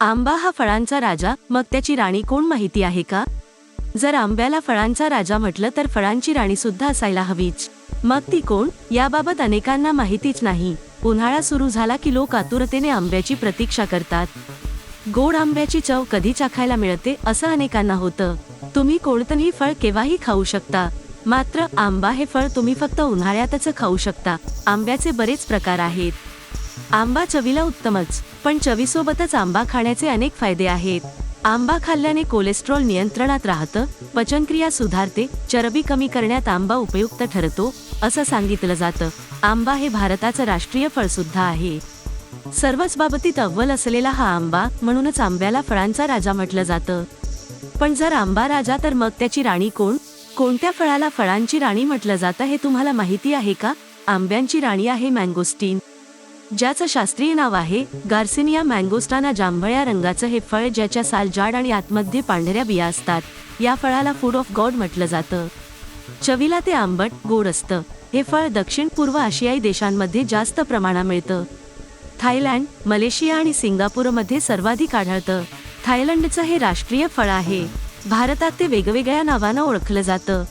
आंबा हा फळांचा राजा मग त्याची राणी कोण माहिती आहे का? जर आंब्याला फळांचा राजा म्हटलं तर फळांची राणी सुद्धा असायला हवीच. मग ती कोण? याबाबत अनेकांना माहितीच नाही. उन्हाळा सुरू झाला की लोक आतुरतेने आंब्याची प्रतीक्षा करतात. गोड आंब्याची चव कधी चाखायला मिळते असं अनेकांना होतं. तुम्ही कोणतंही फळ केव्हाही खाऊ शकता. मात्र आंबा हे फळ तुम्ही फक्त उन्हाळ्यातच खाऊ शकता. आंब्याचे बरेच प्रकार आहेत. आंबा चवीला उत्तमच पण चवीसोबतच आंबा खाण्याचे अनेक फायदे आहेत. आंबा खाल्ल्याने कोलेस्ट्रॉल नियंत्रणात राहतं पचनक्रिया सुधारते चरबी कमी करण्यात आंबा उपयुक्त ठरतो असं सांगितलं जातं. आंबा हे भारताचं राष्ट्रीय फळ सुद्धा आहे. सर्वच बाबतीत अव्वल असलेला हा आंबा म्हणूनच आंब्याला फळांचा राजा म्हटलं जातं. पण जर आंबा राजा तर मग त्याची राणी कोण? कोणत्या फळाला फळांची राणी म्हटलं जातं हे तुम्हाला माहिती आहे का? आंब्यांची राणी आहे मँगोस्टीन. ज्याचं शास्त्रीय नाव आहे गार्सिनिया मँगोस्टाना जांभळ्या रंगाचं हे फळ ज्याच्या साल जाड आणि आतमध्ये पांढऱ्या बिया असतात. या फळाला फूड ऑफ गॉड म्हटलं जातं. चवीला ते आंबट गोड असतं. हे फळ दक्षिण पूर्व आशियाई देशांमध्ये जास्त प्रमाणात मिळतं. थायलँड मलेशिया आणि सिंगापूरमध्ये सर्वाधिक आढळतं. थायलंडचं हे राष्ट्रीय फळ आहे. भारतात ते वेगवेगळ्या नावानं ओळखलं जातं.